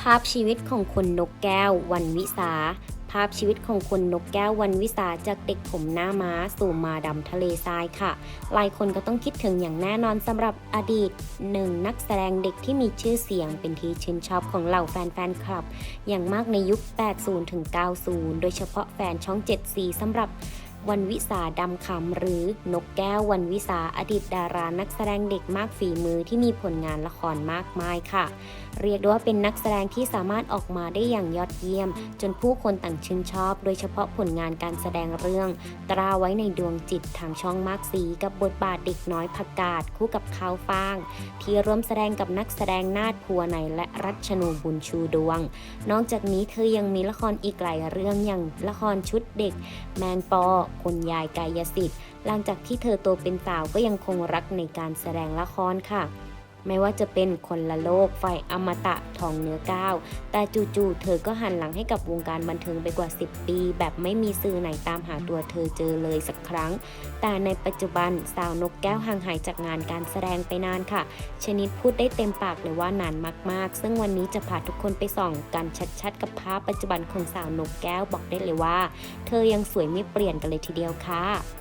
ภาพชีวิตของคนนกแก้ววันวิสา ภาพชีวิตของคนนกแก้ววันวิสาจากเด็กผมหน้าม้าสู่มาดำทะเลทรายค่ะ หลายคนก็ต้องคิดถึงอย่างแน่นอนสำหรับอดีตหนึ่งนักแสดงเด็กที่มีชื่อเสียงเป็นที่ชื่นชอบของเหล่าแฟนๆคลับ อย่างมากในยุค 80 ถึง 90 โดยเฉพาะแฟนช่อง 7 สีสำหรับ วันวิสาดำคำหรือนกแก้ววันวิสาอดีตดารานักแสดงเด็กมากฝีมือที่มีผลงานละครมากมายค่ะ เรียกได้ว่าเป็นนักแสดงที่สามารถออกมาได้อย่างยอดเยี่ยม จนผู้คนต่างชื่นชอบ โดยเฉพาะผลงานการแสดงเรื่อง ตราไว้ในดวงจิตทางช่องมากสีกับบทบาทเด็กน้อยผักกาดคู่กับข้าวฟ่าง ที่ร่วมแสดงกับนักแสดงนาดพัวในและรัชนูบุญชูดวง นอกจากนี้เธอยังมีละครอีกหลายเรื่องอย่างละครชุดเด็ก แมงปอคนยายกายสิทธิ์ หลังจากที่เธอโตเป็นสาวก็ยังคงรักในการแสดงละครค่ะ ไม่ว่าจะเป็นคนละโลกไฟอมตะทองเนื้อก้าวแต่จู่ๆเธอก็หันหลังให้กับวงการบันเทิงไปกว่า 10 ปี แบบไม่มีสื่อไหนตามหาตัวเธอเจอเลยสักครั้ง แต่ในปัจจุบันสาวนกแก้วห่างหายจากงานการแสดงไปนานค่ะ ชนิดพูดได้เต็มปากเลยว่านานมากๆ ซึ่งวันนี้จะพาทุกคนไปส่องกันชัดๆ กับภาพปัจจุบันของสาวนกแก้วบอกได้เลยว่า เธอยังสวยไม่เปลี่ยนกันเลยทีเดียวค่ะ